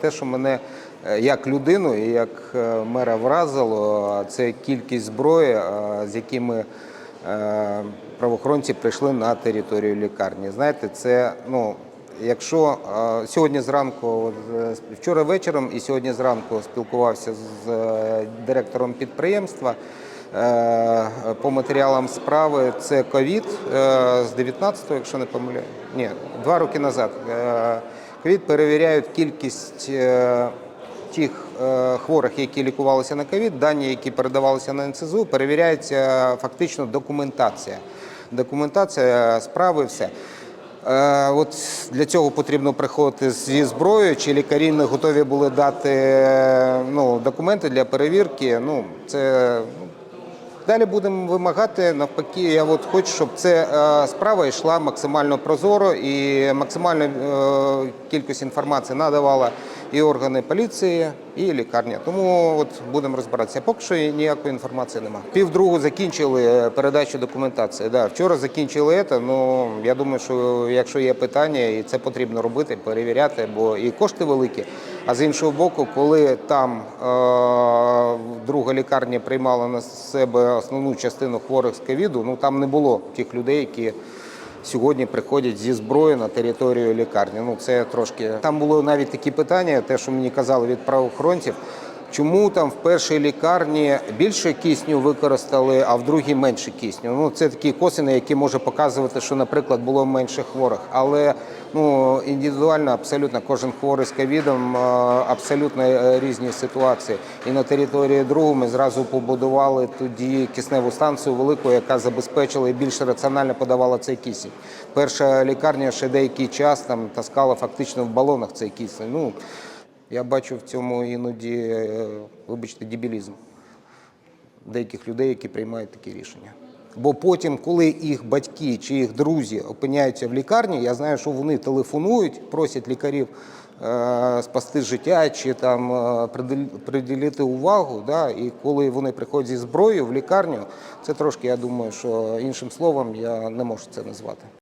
Те, що мене е, як людину і як е, мера вразило, це кількість зброї, з якими е, правоохоронці прийшли на територію лікарні. Знаєте, це ну. Якщо сьогодні зранку, вчора вечором і сьогодні зранку спілкувався з директором підприємства по матеріалам справи, це ковід з 19-го, якщо не помиляю, ні, два роки назад. Ковід перевіряють кількість е, тих е, хворих, які лікувалися на ковід, дані, які передавалися на НСЗУ, перевіряється фактично документація. Документація справи, все. Е, От для цього потрібно приходити зі зброєю, чи лікарі не готові були дати ну, документи для перевірки. Ну, це Далі будемо вимагати навпаки. Я от хочу, щоб це е, справа йшла максимально прозоро і максимальну е, кількість інформації надавала і органи поліції, і лікарня. Тому от будемо розбиратися. Поки що ніякої інформації немає. Півдругу закінчили е, передачу документації. Да, вчора закінчили це. Ну я думаю, що якщо є питання, і це потрібно робити, перевіряти, бо і кошти великі. А з іншого боку, коли там е, друга лікарня приймала на себе основну частину хворих з ковіду, ну там не було тих людей, які сьогодні приходять зі зброї на територію лікарні. Ну це трошки там було навіть такі питання, те, що мені казали від правоохоронців. Чому там в першій лікарні більше кисню використали, а в другій менше кисню? Ну це такі косини, які може показувати, що, наприклад, було менше хворих. Але ну індивідуально абсолютно кожен хворий з ковідом абсолютно е, різні ситуації. І на території другу ми зразу побудували тоді кисневу станцію велику, яка забезпечила і більш раціонально подавала цей кисень. Перша лікарня ще деякий час там таскала фактично в балонах цей кисень. Ну я бачу в цьому іноді, е, вибачте, дебілізм деяких людей, які приймають такі рішення. Бо потім, коли їх батьки чи їх друзі опиняються в лікарні, я знаю, що вони телефонують, просять лікарів е, спасти життя чи там е, приділити увагу. Да? І коли вони приходять зі зброєю в лікарню, це трошки, я думаю, що іншим словом я не можу це назвати.